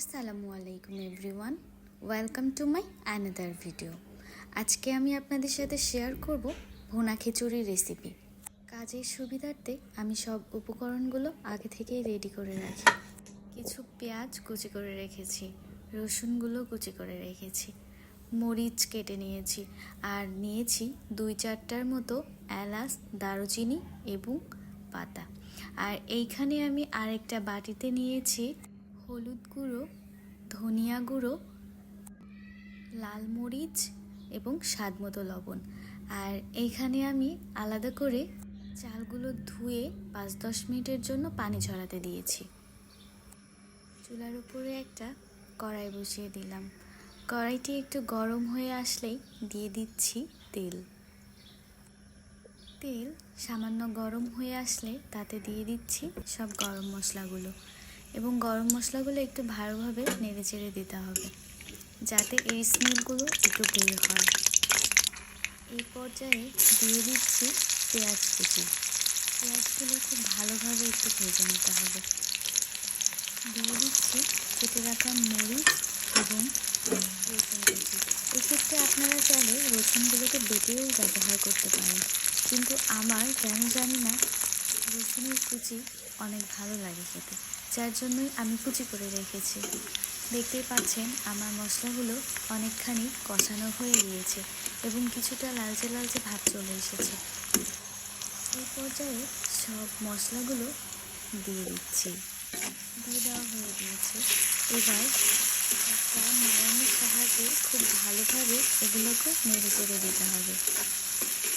আসসালামু আলাইকুম everyone. Welcome to my another video. আজকে আমি আপনাদের সাথে শেয়ার করব ভুনা খিচুড়ির রেসিপি। কাজের সুবিধার্থে আমি সব উপকরণগুলো আগে থেকেই রেডি করে রাখি। কিছু পেঁয়াজ কুচি করে রেখেছি, রসুনগুলো কুচি করে রেখেছি, মরিচ কেটে নিয়েছি, আর নিয়েছি দুই চারটার মতো এলাচ, দারুচিনি এবং পাতা। আর এইখানে আমি আরেকটা বাটিতে নিয়েছি হলুদ গুঁড়ো, ধনিয়া গুঁড়ো, লাল মরিচ এবং স্বাদ মতো লবণ। আর এইখানে আমি আলাদা করে চালগুলো ধুয়ে পাঁচ দশ মিনিটের জন্য পানি ঝরাতে দিয়েছি। চুলার উপরে একটা কড়াই বসিয়ে দিলাম। কড়াইটি একটু গরম হয়ে আসলেই দিয়ে দিচ্ছি তেল। তেল সামান্য গরম হয়ে আসলে তাতে দিয়ে দিচ্ছি সব গরম মশলাগুলো। এবং গরম মশলাগুলো একটু ভালোভাবে নেড়ে চেড়ে দিতে হবে, যাতে এই স্মেলগুলো একটু বের হয়। এই পর্যায়ে দিয়ে দিচ্ছি পেঁয়াজ কুচি। পেঁয়াজগুলো খুব ভালোভাবে একটু ভেজে নিতে হবে। দিয়ে দিচ্ছি কেটে রাখা মরিচ এবং রসুন কুচি। এক্ষেত্রে আপনারা চাইলে রসুনগুলোকে বেটেও ব্যবহার করতে পারেন, কিন্তু আমার কেন জানি না রসুনের কুচি অনেক ভালো লাগে খেতে। যার জন্যই আমি কুচি করে রেখেছি। দেখতেই পাচ্ছেন, আমার মশলাগুলো অনেকখানি কষানো হয়ে গিয়েছে এবং কিছুটা লালচে লালচে ভাব চলে এসেছে। এই পর্যায়ে সব মশলাগুলো দিয়ে দিচ্ছি। দিয়ে দেওয়া হয়ে গিয়েছে। এবার একটা নারায়ণের সাহায্যে খুব ভালোভাবে এগুলোকে নেড়ে চেড়ে দিতে হবে।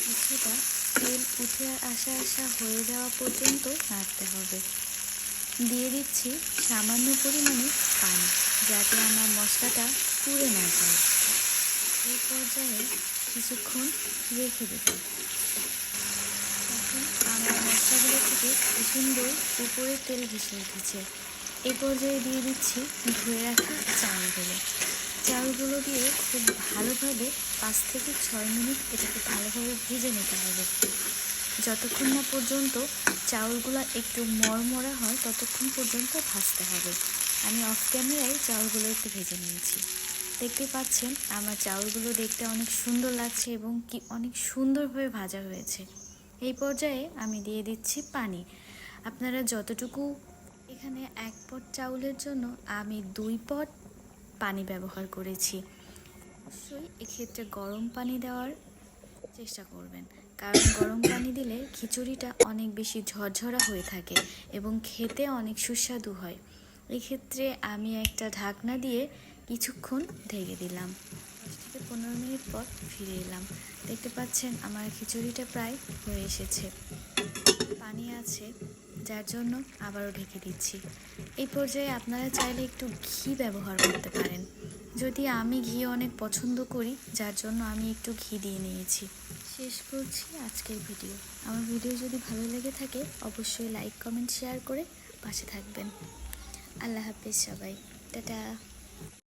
কিছুটা তেল উঠে আসা আসা হয়ে যাওয়া পর্যন্ত নাড়তে হবে। দিয়ে দিচ্ছি সামান্য পরিমাণে পানি যাতে আমার মশলাটা পুড়ে না যায়। এই পর্যায়ে কিছুক্ষণ রেখে দেব। এখন আমার মশলাগুলো থেকে সুন্দর উপরে তেল ভেসে উঠেছে। এই পর্যায়ে দিয়ে দিচ্ছি ধুয়ে রাখা চালগুলো। চালগুলো দিয়ে খুব ভালোভাবে পাঁচ থেকে ছয় মিনিট এটাকে ভালোভাবে ভেজে নিতে হবে। যতক্ষণ না পর্যন্ত চাউলগুলো একটু মরমরা হয়, ততক্ষণ পর্যন্ত ভাজতে হবে। আমি অফ ক্যামেরায় চাউলগুলো একটু ভেজে নিয়েছি। দেখতে পাচ্ছেন, আমার চাউলগুলো দেখতে অনেক সুন্দর লাগছে এবং কি অনেক সুন্দরভাবে ভাজা হয়েছে। এই পর্যায়ে আমি দিয়ে দিচ্ছি পানি। আপনারা যতটুকু এখানে এক পট চাউলের জন্য, আমি দুই পট পানি ব্যবহার করেছি। অবশ্যই এক্ষেত্রে গরম পানি দেওয়ার চেষ্টা করবেন। কারণ গরম পানি দিলে খিচুড়িটা অনেক বেশি ঝরঝরা হয়ে থাকে এবং খেতে অনেক সুস্বাদু হয়। এক্ষেত্রে আমি একটা ঢাকনা দিয়ে কিছুক্ষণ ঢেকে দিলাম। থেকে পনেরো মিনিট পর ফিরে এলাম। দেখতে পাচ্ছেন আমার খিচুড়িটা প্রায় হয়ে এসেছে। পানি আছে, যার জন্য আবারও ঢেকে দিচ্ছি। এই পর্যায়ে আপনারা চাইলে একটু ঘি ব্যবহার করতে পারেন। যদি আমি ঘি অনেক পছন্দ করি, যার জন্য আমি একটু ঘি দিয়ে নিয়েছি। শেষ করছি আজকের ভিডিও। আমার ভিডিও যদি ভালো লেগে থাকে, অবশ্যই লাইক কমেন্ট শেয়ার করে পাশে থাকবেন। আল্লাহ হাফিজ সবাই। টাটা।